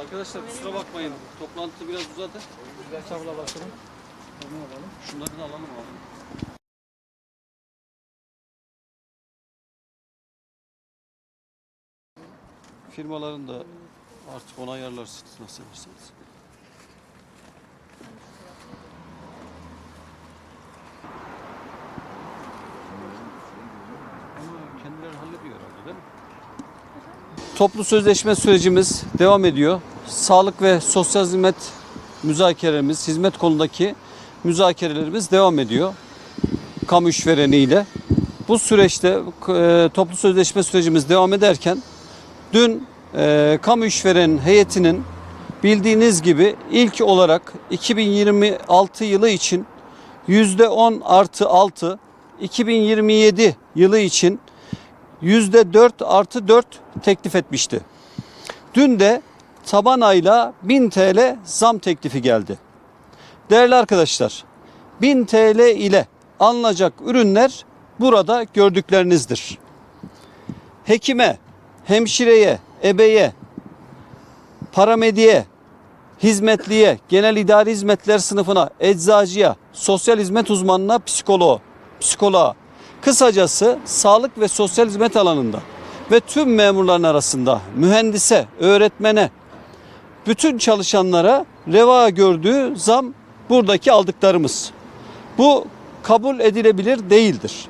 Arkadaşlar kusura bakmayın. Toplantı biraz uzadı. Başkanım. Ne alalım? Şunları da alalım abi. Firmaların da artık onu ayarlarsınız nasıl isterseniz. Ama kendileri hallediyor herhalde değil mi? Toplu sözleşme sürecimiz devam ediyor. Sağlık ve sosyal hizmet müzakerelerimiz, hizmet konudaki müzakerelerimiz devam ediyor. Kamu işvereniyle. Bu süreçte e, toplu sözleşme sürecimiz devam ederken dün e, kamu işveren heyetinin bildiğiniz gibi ilk olarak 2026 yılı için %10 artı 6, 2027 yılı için %4 artı 4 teklif etmişti. Dün de taban ayla 1000 TL zam teklifi geldi. Değerli arkadaşlar, 1000 TL ile alınacak ürünler burada gördüklerinizdir. Hekime, hemşireye, ebeye, paramediye, hizmetliye, genel idari hizmetler sınıfına, eczacıya, sosyal hizmet uzmanına, psikoloğa, psikoloğa, kısacası sağlık ve sosyal hizmet alanında ve tüm memurların arasında mühendise, öğretmene, bütün çalışanlara reva gördüğü zam buradaki aldıklarımız. Bu kabul edilebilir değildir.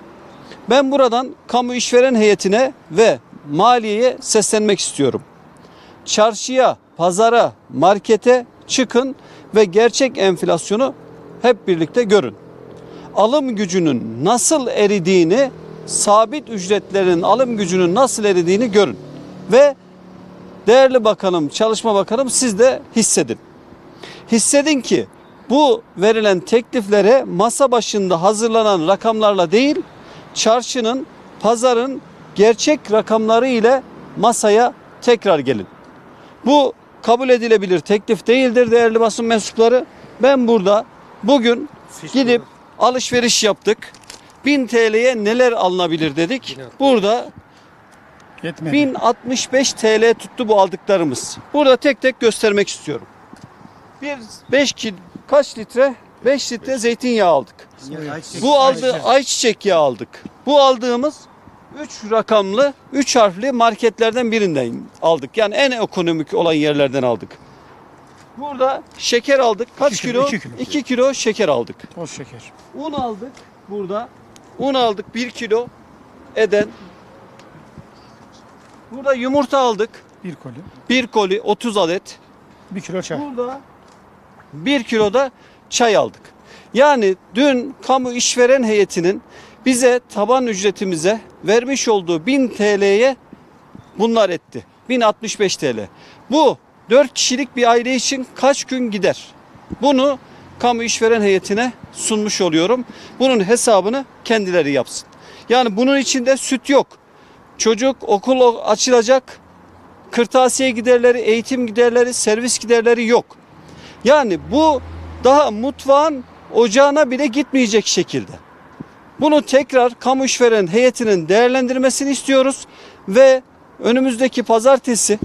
Ben buradan kamu işveren heyetine ve maliyeye seslenmek istiyorum. Çarşıya, pazara, markete çıkın ve gerçek enflasyonu hep birlikte görün. Alım gücünün nasıl eridiğini, sabit ücretlerin alım gücünün nasıl eridiğini görün. Ve değerli bakanım, çalışma bakanım siz de hissedin. Hissedin ki bu verilen tekliflere masa başında hazırlanan rakamlarla değil, çarşının, pazarın gerçek rakamları ile masaya tekrar gelin. Bu kabul edilebilir teklif değildir değerli basın mensupları. Ben burada bugün gidip alışveriş yaptık. 1000 TL'ye neler alınabilir dedik. Burada Yetmedi. 1065 TL tuttu bu aldıklarımız. Burada tek tek göstermek istiyorum. Bir 5 kil kaç litre? 5 litre zeytinyağı aldık. Bu aldığı ayçiçek yağı aldık. Bu aldığımız 3 rakamlı, 3 harfli marketlerden birinden aldık. Yani en ekonomik olan yerlerden aldık. Burada şeker aldık. Kaç İki kilo? kilo, iki kilo. 2 kilo şeker aldık. Toz şeker. Un aldık burada. Un aldık 1 kilo eden. Burada yumurta aldık. Bir koli. 1 koli 30 adet. Bir kilo çay. Burada 1 kilo da çay aldık. Yani dün kamu işveren heyetinin bize taban ücretimize vermiş olduğu 1000 TL'ye bunlar etti. 1065 TL. Bu 4 kişilik bir aile için kaç gün gider? Bunu kamu işveren heyetine sunmuş oluyorum. Bunun hesabını kendileri yapsın. Yani bunun içinde süt yok. Çocuk okul açılacak. Kırtasiye giderleri, eğitim giderleri, servis giderleri yok. Yani bu daha mutfağın ocağına bile gitmeyecek şekilde. Bunu tekrar kamu işveren heyetinin değerlendirmesini istiyoruz ve önümüzdeki pazartesi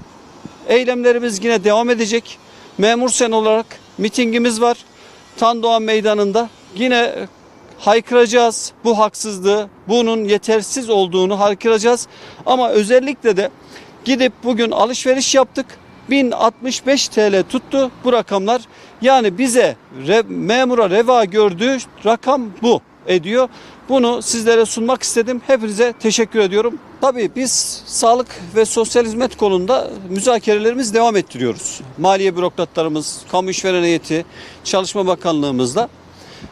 eylemlerimiz yine devam edecek. Memur sen olarak mitingimiz var. Tandoğan Meydanı'nda yine haykıracağız bu haksızlığı, bunun yetersiz olduğunu haykıracağız. Ama özellikle de gidip bugün alışveriş yaptık. 1065 TL tuttu bu rakamlar. Yani bize re, memura reva gördüğü rakam bu ediyor. Bunu sizlere sunmak istedim. Hepinize teşekkür ediyorum. Tabii biz sağlık ve sosyal hizmet konusunda müzakerelerimiz devam ettiriyoruz. Maliye bürokratlarımız, kamu işveren heyeti, Çalışma Bakanlığımızla.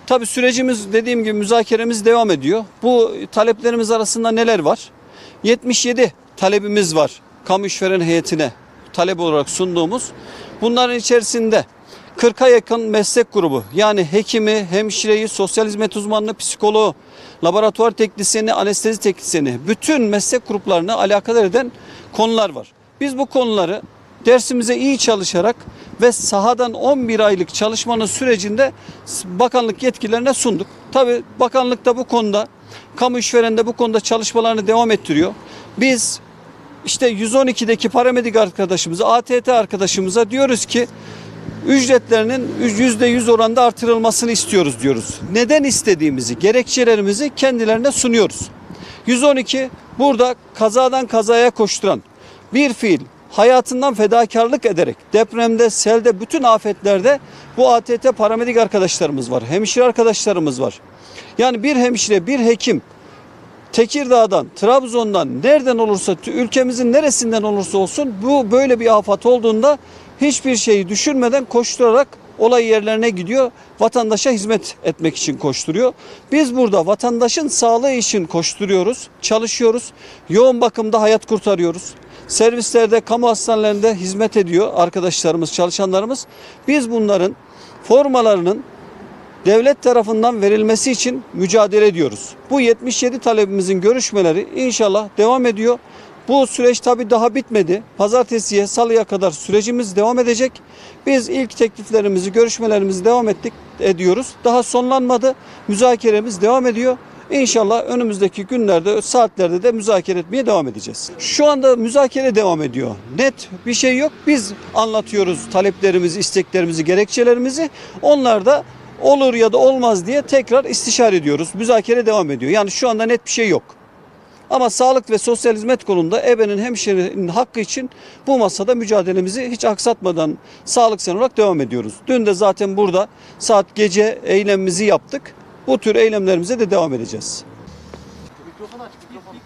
Tabii sürecimiz dediğim gibi müzakeremiz devam ediyor. Bu taleplerimiz arasında neler var? 77 talebimiz var kamu işveren heyetine talep olarak sunduğumuz. Bunların içerisinde 40'a yakın meslek grubu yani hekimi, hemşireyi, sosyal hizmet uzmanını, psikoloğu, laboratuvar teknisyeni, anestezi teknisyeni bütün meslek gruplarını alakadar eden konular var. Biz bu konuları dersimize iyi çalışarak ve sahadan 11 aylık çalışmanın sürecinde bakanlık yetkililerine sunduk. Tabi bakanlık da bu konuda, kamu işveren de bu konuda çalışmalarını devam ettiriyor. Biz işte 112'deki paramedik arkadaşımıza, ATT arkadaşımıza diyoruz ki ücretlerinin %100 oranda artırılmasını istiyoruz diyoruz. Neden istediğimizi, gerekçelerimizi kendilerine sunuyoruz. 112 burada kazadan kazaya koşturan bir fiil hayatından fedakarlık ederek depremde, selde, bütün afetlerde bu ATT paramedik arkadaşlarımız var. Hemşire arkadaşlarımız var. Yani bir hemşire, bir hekim Tekirdağ'dan, Trabzon'dan, nereden olursa, ülkemizin neresinden olursa olsun bu böyle bir afet olduğunda hiçbir şeyi düşünmeden koşturarak olay yerlerine gidiyor. Vatandaşa hizmet etmek için koşturuyor. Biz burada vatandaşın sağlığı için koşturuyoruz, çalışıyoruz. Yoğun bakımda hayat kurtarıyoruz. Servislerde, kamu hastanelerinde hizmet ediyor arkadaşlarımız, çalışanlarımız. Biz bunların formalarının devlet tarafından verilmesi için mücadele ediyoruz. Bu 77 talebimizin görüşmeleri inşallah devam ediyor. Bu süreç tabii daha bitmedi. Pazartesiye, salıya kadar sürecimiz devam edecek. Biz ilk tekliflerimizi, görüşmelerimizi devam ettik, ediyoruz. Daha sonlanmadı. Müzakeremiz devam ediyor. İnşallah önümüzdeki günlerde, saatlerde de müzakere etmeye devam edeceğiz. Şu anda müzakere devam ediyor. Net bir şey yok. Biz anlatıyoruz taleplerimizi, isteklerimizi, gerekçelerimizi. Onlar da olur ya da olmaz diye tekrar istişare ediyoruz. Müzakere devam ediyor. Yani şu anda net bir şey yok. Ama sağlık ve sosyal hizmet konumunda ebenin hemşirenin hakkı için bu masada mücadelemizi hiç aksatmadan sağlıksal olarak devam ediyoruz. Dün de zaten burada saat gece eylemimizi yaptık. Bu tür eylemlerimize de devam edeceğiz. Mikrofon aç, mikrofon.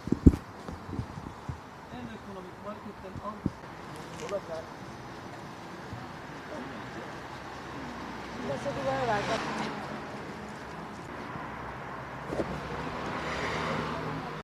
En ekonomik marketten al. Olacak. Nasıl duvar var?